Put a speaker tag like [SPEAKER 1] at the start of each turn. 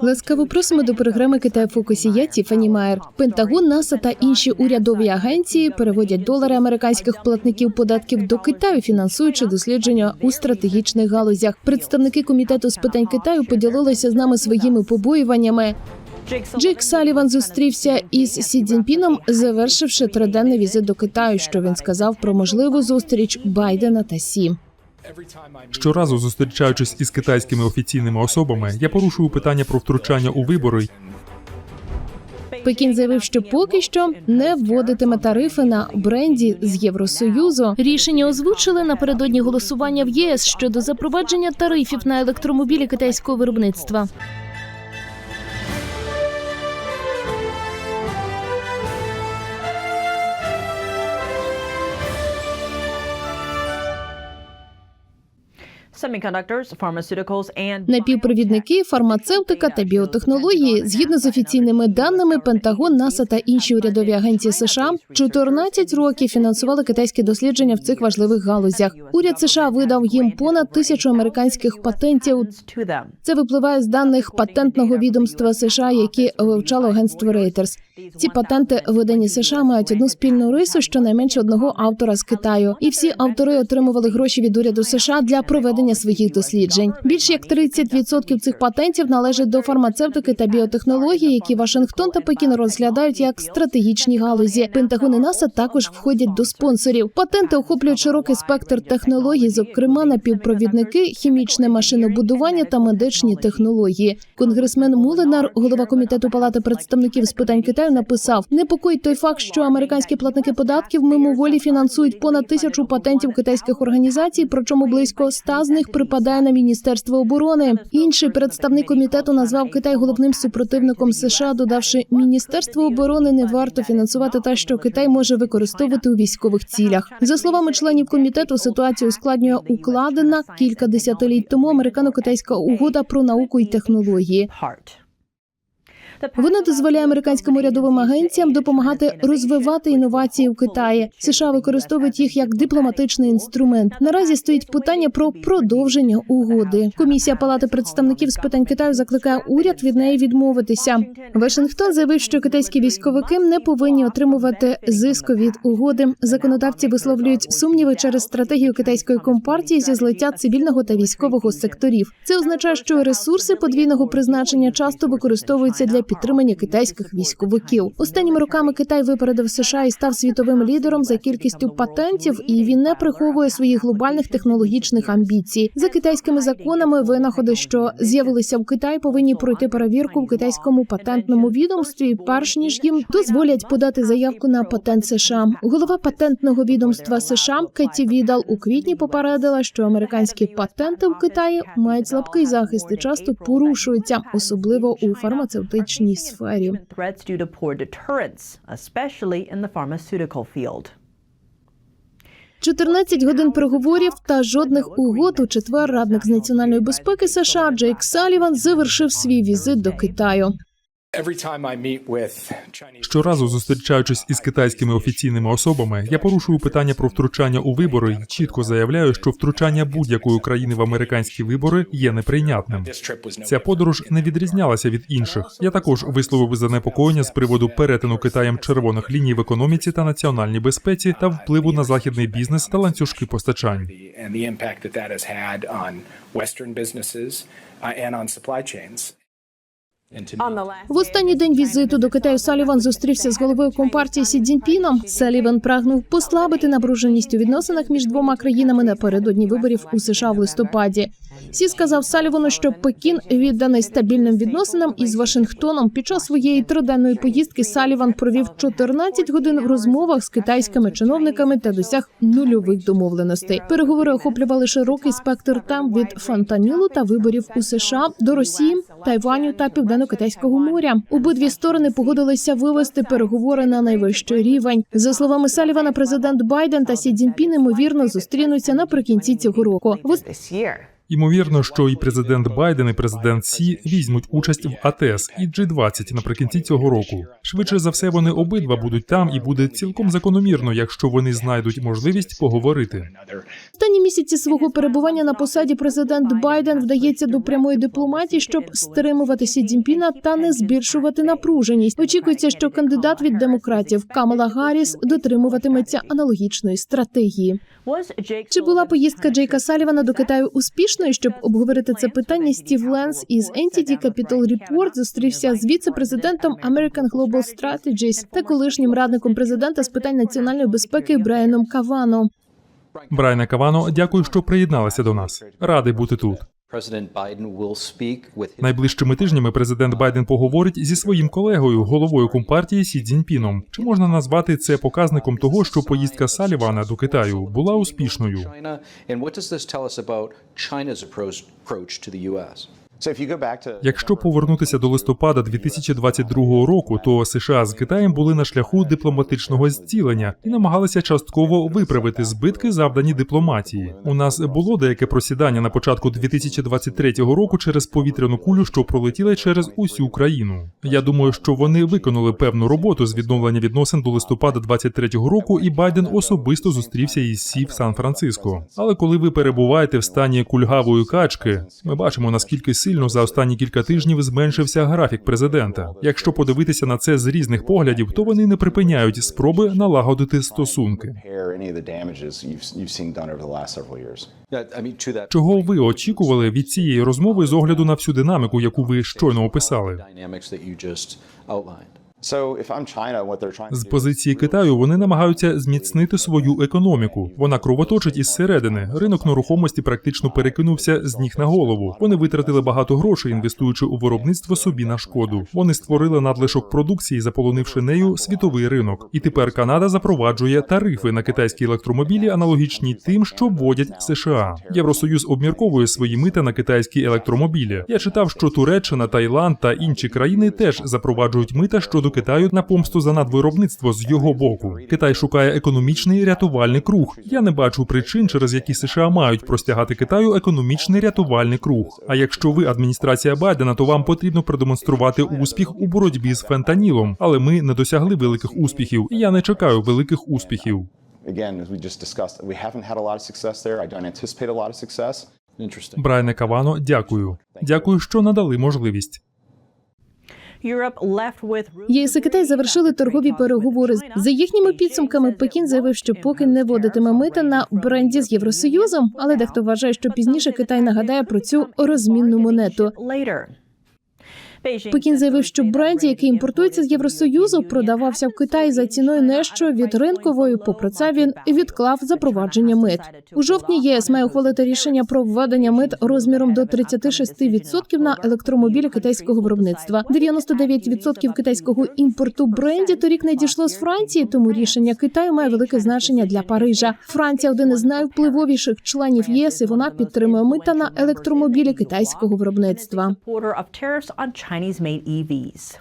[SPEAKER 1] Ласкаво просимо до програми Китай фокусі. Я Тіфані Майер. Пентагон, НАСА та інші урядові агенції переводять долари американських платників податків до Китаю, фінансуючи дослідження у стратегічних галузях. Представники комітету з питань Китаю поділилися з нами своїми побоюваннями. Джейк Саліван зустрівся із Сі Цзіньпіном, завершивши триденний візит до Китаю. Що він сказав про можливу зустріч Байдена та Сі.
[SPEAKER 2] Щоразу зустрічаючись із китайськими офіційними особами, я порушую питання про втручання у вибори
[SPEAKER 1] Пекін заявив, що поки що не вводитиме тарифи на бренді з Євросоюзу. Рішення озвучили напередодні голосування в ЄС щодо запровадження тарифів на електромобілі китайського виробництва. Напівпровідники, фармацевтика та біотехнології, згідно з офіційними даними, Пентагон, НАСА та інші урядові агенції США 14 років фінансували китайські дослідження в цих важливих галузях. Уряд США видав їм понад тисячу американських патентів. Це випливає з даних патентного відомства США, які вивчало агентство Reuters. Ці патенти, видані США, мають одну спільну рису, щонайменше одного автора з Китаю. І всі автори отримували гроші від уряду США для проведення своїх досліджень. Більш як 30% цих патентів належать до фармацевтики та біотехнології, які Вашингтон та Пекін розглядають як стратегічні галузі. Пентагон і НАСА також входять до спонсорів. Патенти охоплюють широкий спектр технологій, зокрема напівпровідники, хімічне машинобудування та медичні технології. Конгресмен Мулинар, голова комітету Палати представників з питань Китаю, написав: непокоїть той факт, що американські платники податків мимоволі фінансують понад тисячу патентів китайських організацій, причому близько ста з них припадає на міністерство оборони. Інший представник комітету назвав Китай головним супротивником США, додавши міністерство оборони не варто фінансувати те, що Китай може використовувати у військових цілях. За словами членів комітету, ситуацію ускладнює укладена кілька десятиліть тому американо-китайська угода про науку і технології. Вона дозволяє американським урядовим агенціям допомагати розвивати інновації в Китаї. США використовують їх як дипломатичний інструмент. Наразі стоїть питання про продовження угоди. Комісія Палати представників з питань Китаю закликає уряд від неї відмовитися. Вашингтон заявив, що китайські військовики не повинні отримувати зиску від угоди. Законодавці висловлюють сумніви через стратегію китайської компартії зі злиття цивільного та військового секторів. Це означає, що ресурси подвійного призначення часто використовуються для підтримання китайських військовиків. Останніми роками Китай випередив США і став світовим лідером за кількістю патентів, і він не приховує своїх глобальних технологічних амбіцій. За китайськими законами винаходи, що з'явилися в Китаї, повинні пройти перевірку в китайському патентному відомстві, перш ніж їм дозволять подати заявку на патент США. Голова патентного відомства США Кетті Відал у квітні попередила, що американські патенти в Китаї мають слабкий захист і часто порушуються, особливо у фармацевтичній сфері.
[SPEAKER 3] The pharmaceutical field.
[SPEAKER 1] 14 годин переговорів та жодних угод у четвер радник з національної безпеки США Джейк Саліван завершив свій візит до Китаю.
[SPEAKER 2] Щоразу зустрічаючись із китайськими офіційними особами, я порушую питання про втручання у вибори і чітко заявляю, що втручання будь-якої країни в американські вибори є неприйнятним. Ця подорож не відрізнялася від інших. Я також висловив занепокоєння з приводу перетину Китаєм червоних ліній в економіці та національній безпеці та впливу на західний бізнес та ланцюжки постачань.
[SPEAKER 4] and the impact that that has had on Western businesses and on supply chains.
[SPEAKER 1] В останній день візиту до Китаю Саліван зустрівся з головою компартії Сі Цзіньпіном. Саліван прагнув послабити напруженість у відносинах між двома країнами напередодні виборів у США в листопаді. Сі сказав Салівану, що Пекін відданий стабільним відносинам із Вашингтоном. Під час своєї триденної поїздки Саліван провів 14 годин в розмовах з китайськими чиновниками та досяг нульових домовленостей. Переговори охоплювали широкий спектр тем від фантанілу та виборів у США до Росії, Тайваню та Південно-Китайського моря. Обидві сторони погодилися вивести переговори на найвищий рівень. За словами Салівана, президент Байден та Сі Цзіньпін, ймовірно зустрінуться наприкінці цього року.
[SPEAKER 2] Ймовірно, що і президент Байден, і президент Сі візьмуть участь в АТС і G20 наприкінці цього року. Швидше за все, вони обидва будуть там, і буде цілком закономірно, якщо вони знайдуть можливість поговорити.
[SPEAKER 1] Останні місяці свого перебування на посаді президент Байден вдається до прямої дипломатії, щоб стримувати Сі Цзіньпіна та не збільшувати напруженість. Очікується, що кандидат від демократів Камала Гарріс дотримуватиметься аналогічної стратегії. Чи була поїздка Джейка Салівана до Китаю успішною? Щоб обговорити це питання, Стів Ленс із Entity Capital Report зустрівся з віце-президентом American Global Strategies та колишнім радником президента з питань національної безпеки Брайаном Кавано.
[SPEAKER 2] Брайна Кавано, дякую, що приєдналися до нас. Радий бути тут. Найближчими тижнями президент Байден поговорить зі своїм колегою, головою компартії Сі Цзіньпіном. Чи можна назвати це показником того, що поїздка Салівана до Китаю була успішною? Якщо повернутися до листопада 2022 року, то США з Китаєм були на шляху дипломатичного зцілення і намагалися частково виправити збитки, завдані дипломатії. У нас було деяке просідання на початку 2023 року через повітряну кулю, що пролетіла через усю країну. Я думаю, що вони виконали певну роботу з відновлення відносин до листопада 23 року, і Байден особисто зустрівся із Сі в Сан-Франциско. Але коли ви перебуваєте в стані кульгавої качки, ми бачимо наскільки сильно за останні кілька тижнів зменшився графік президента. Якщо подивитися на це з різних поглядів, то вони не припиняють спроби налагодити стосунки. Чого ви очікували від цієї розмови з огляду на всю динаміку, яку ви щойно описали? З позиції Китаю вони намагаються зміцнити свою економіку. Вона кровоточить із середини. Ринок нерухомості практично перекинувся з ніг на голову. Вони витратили багато грошей, інвестуючи у виробництво собі на шкоду. Вони створили надлишок продукції, заполонивши нею світовий ринок. І тепер Канада запроваджує тарифи на китайські електромобілі, аналогічні тим, що вводять США. Євросоюз обмірковує свої мита на китайські електромобілі. Я читав, що Туреччина, Таїланд та інші країни теж запроваджують мита щодо Китаю на помсту за надвиробництво з його боку. Китай шукає економічний рятувальний круг. Я не бачу причин, через які США мають простягати Китаю економічний рятувальний круг. А якщо ви адміністрація Байдена, то вам потрібно продемонструвати успіх у боротьбі з фентанілом. Але ми не досягли великих успіхів, і я не чекаю великих успіхів.
[SPEAKER 5] again, as we just discussed, we haven't had a lot of success there. I don't anticipate a lot of success.
[SPEAKER 6] Interesting.
[SPEAKER 2] Кавано, дякую. Дякую, що надали можливість.
[SPEAKER 1] ЄС і Китай завершили торгові переговори. За їхніми підсумками, Пекін заявив, що поки не вводитиме мита на бренді з Євросоюзом, але дехто вважає, що пізніше Китай нагадає про цю розмінну монету. Пекін заявив, що бренді, який імпортується з Євросоюзу, продавався в Китаї за ціною нижчою від ринкової. Попри це, він відклав запровадження мит. У жовтні ЄС має ухвалити рішення про введення мит розміром до 36% на електромобілі китайського виробництва. 99% китайського імпорту бренді торік не дійшло з Франції, тому рішення Китаю має велике значення для Парижа. Франція один із найвпливовіших членів ЄС, і вона підтримує мита на електромобілі китайського виробництва.
[SPEAKER 3] Chinese made EVs.